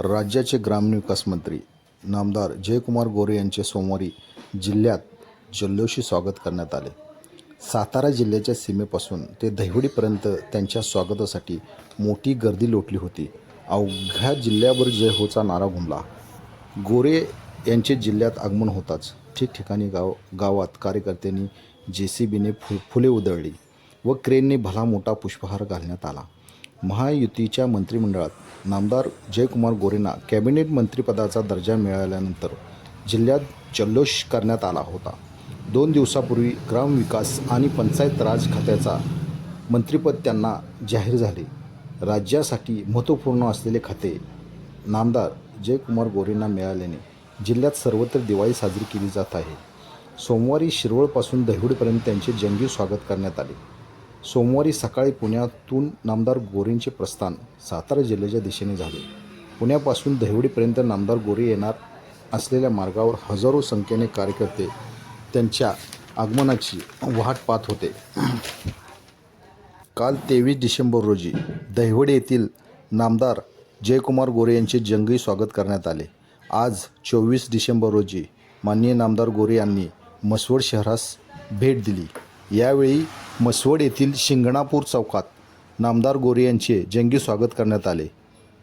राज्याचे ग्रामविकास मंत्री नामदार जयकुमार गोरे यांचे सोमवारी जिल्ह्यात जल्लोषी स्वागत करण्यात आले. सातारा जिल्ह्याच्या सीमेपासून ते दहिवडीपर्यंत त्यांच्या स्वागतासाठी मोठी गर्दी लोटली होती. अवघ्या जिल्ह्यावर जय होचा नारा घुमला. गोरे यांचे जिल्ह्यात आगमन होताच ठिकठिकाणी गाव गावात कार्यकर्त्यांनी जे सी बीने फु फुले उधळली व क्रेनने भला मोठा पुष्पहार घालण्यात आला. महायुतीच्या मंत्रिमंडळात नामदार जयकुमार गोरेंना कॅबिनेट मंत्रिपदाचा दर्जा मिळाल्यानंतर जिल्ह्यात जल्लोष करण्यात आला होता. दोन दिवसापूर्वी ग्रामविकास आणि पंचायत राज खात्याचा मंत्रिपद त्यांना जाहीर झाले. राज्यासाठी महत्त्वपूर्ण असलेले खाते नामदार जयकुमार गोरेंना मिळाल्याने जिल्ह्यात सर्वत्र दिवाळी साजरी केली जात आहे. सोमवारी शिरवळपासून दहिवडपर्यंत त्यांचे जंगी स्वागत करण्यात आले. सोमवारी सकाळी पुण्यातून नामदार गोरेंचे प्रस्थान सातारा जिल्ह्याच्या दिशेने झाले. पुण्यापासून दहिवडीपर्यंत नामदार गोरे येणार असलेल्या मार्गावर हजारो संख्येने कार्यकर्ते त्यांच्या आगमनाची वाट पाहत होते. काल तेवीस डिसेंबर रोजी दहिवडे येथील नामदार जयकुमार गोरे यांचे जंगी स्वागत करण्यात आले. आज चोवीस डिसेंबर रोजी माननीय नामदार गोरे यांनी मसवड शहरास भेट दिली. यावेळी मसवड येथील शिंगणापूर चौकात नामदार गोरे यांचे जंगी स्वागत करण्यात आले.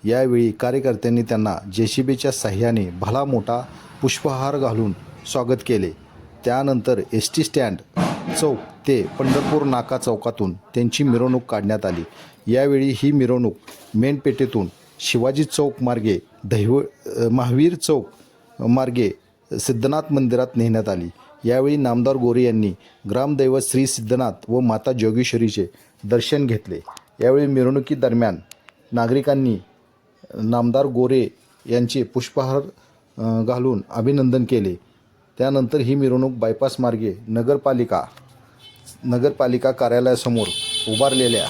यावेळी कार्यकर्त्यांनी त्यांना जे सी बीच्या साह्याने भला मोठा पुष्पहार घालून स्वागत केले. त्यानंतर एस टी स्टँड चौक ते पंढरपूर नाका चौकातून त्यांची मिरवणूक काढण्यात आली. यावेळी ही मिरवणूक मेनपेठेतून शिवाजी चौक मार्गे दहिव महावीर चौक मार्गे सिद्धनाथ मंदिरात नेण्यात आली. यावेळी नामदार गोरे यांनी ग्रामदैवत श्री सिद्धनाथ व माता जोगेश्वरीचे दर्शन घेतले. यावेळी मिरवणुकीदरम्यान नागरिकांनी नामदार गोरे यांचे पुष्पहार घालून अभिनंदन केले. त्यानंतर ही मिरवणूक बायपास मार्गे नगरपालिका नगरपालिका कार्यालयासमोर उभारलेल्या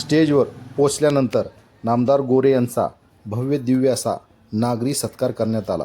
स्टेजवर पोचल्यानंतर नामदार गोरे यांचा भव्य दिव्य असा नागरी सत्कार करण्यात आला.